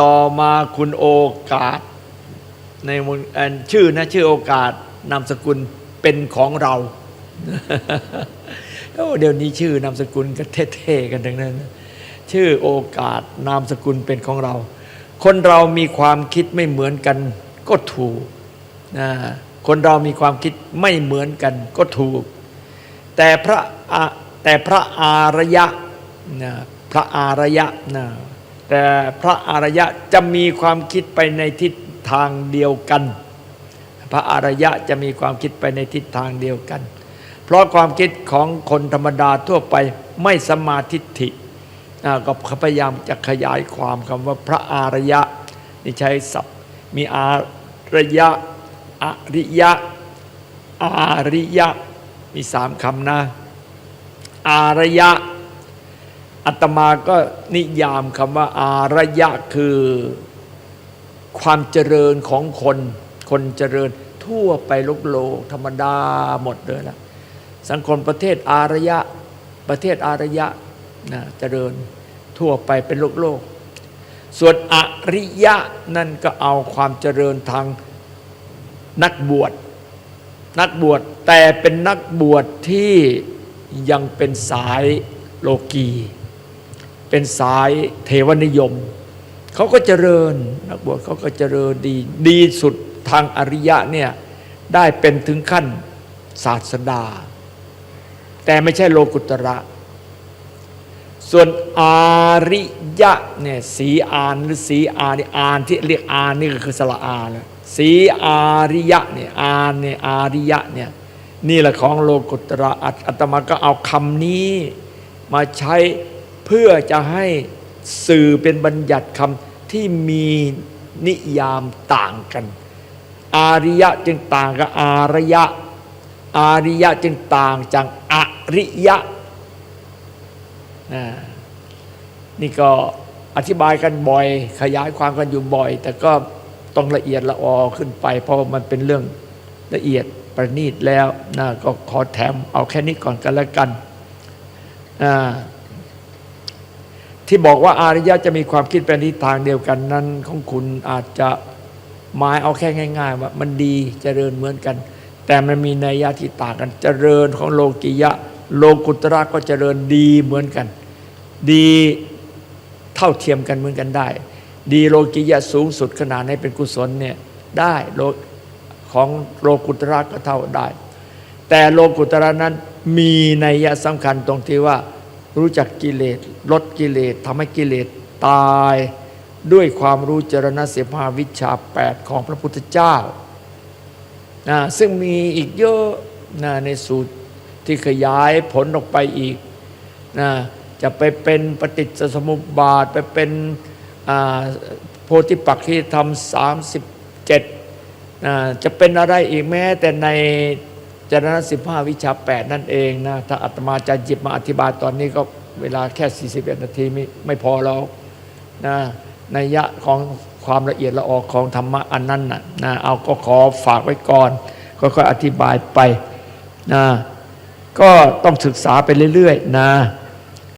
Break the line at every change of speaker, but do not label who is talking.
ต่อมาคุณโอกาสในชื่อนะชื่อโอกาสนามสกุลเป็นของเราเดี๋ยวนี้ชื่อนามสกุลก็เท่ๆกันทั้งนั้น ชื่อโอกาสนามสกุลเป็นของเรา คนเรามีความคิดไม่เหมือนกันก็ถูกนะคนเรามีความคิดไม่เหมือนกันก็ถูก แต่พระอะแต่พระอารยะนะพระอารยะนะ แต่พระอารยะจะมีความคิดไปในทิศทางเดียวกัน พระอารยะจะมีความคิดไปในทิศทางเดียวกัน เพราะความคิดของคนธรรมดาทั่วไปไม่สมาทิฐิก็พยายามจะขยายความคำว่าพระอารยะนี่ใช้ศัพท์มีอารยะอริยะอาริยะมีสามคำนะ อารยะ อัตมาก็นิยามคำว่าอารยะคือ ความเจริญของคน คนเจริญทั่วไปโลกโลกธรรมดาหมดเลยนะสังคมประเทศอารยะประเทศอารยะนะเจริญทั่วไปเป็นโลกโลก ส่วนอริยะนั่นก็เอาความเจริญทางนักบวชนักบวชแต่เป็นนักบวชที่ยังเป็นสายโลกี เป็นสายเทวนิยม เขาก็เจริญนักบวชเขาก็เจริญดี ดีสุดทางอริยะเนี่ยได้เป็นถึงขั้นศาสดา แต่ไม่ใช่โลกุตระ ส่วนอาริยะเนี่ยสีอานหรือสีอานี่อานที่เรียกอานนี่ก็คือสระอาแล้วสีอาริยะเนี่ยอานเนี่ยอาริยะเนี่ยนี่แหละของโลกุตระอัตตมาก็เอาคำนี้มาใช้ เพื่อจะให้สื่อเป็นบัญญัติคำที่มีนิยามต่างกัน อาริยะจึงต่างกับอารยะ อาริยะจึงต่างจากอริยะนี่ก็อธิบายกันบ่อย ขยายความกันอยู่บ่อย แต่ก็ต้องละเอียดละออขึ้นไป เพราะมันเป็นเรื่องละเอียดประณีตแล้วนะก็ขอแถมเอาแค่นี้ก่อนกันแล้วกันอ่า ที่บอกว่าอาริยะจะมีความคิดเป็นทิศทางเดียวกันนั้น ของคุณอาจจะหมายเอาแค่ง่าย ๆ ว่ามันดีเจริญเหมือนกัน แต่มันมีนัยยะที่ต่างกัน เจริญของโลกิยะ โลกุตระก็เจริญดีเหมือนกัน ดีเท่าเทียมกันเหมือนกันได้ ดีโลกิยะสูงสุดขนาดให้เป็นกุศลเนี่ยได้โลของโลกุตระก็เท่าได้ แต่โลกุตระนั้นมีนัยยะสำคัญตรงที่ว่า รู้จักกิเลสลดกิเลสทำให้กิเลสตาย ด้วยความรู้จรณะเสภาวิชาแปดของพระพุทธเจ้านะซึ่งมีอีกเยอะนะในสูตรที่ขยายผลออกไปอีกนะจะไปเป็นปฏิจจสมุปบาท ไปเป็นโพธิปักขีธรรมสามสิบเจ็ดจะเป็นอะไรอีกแม้แต่ใน จรณะสิบห้าวิชาแปดนั่นเองนะถ้าอาตมาจะหยิบมาอธิบายตอนนี้ก็เวลาแค่ 41 นาทีไม่ไม่พอแล้วนะนัยยะของความละเอียดละออกของธรรมะอันนั้นนะนะเอาก็ขอฝากไว้ก่อนค่อยๆอธิบายไปนะก็ต้องศึกษาไปเรื่อยๆนะ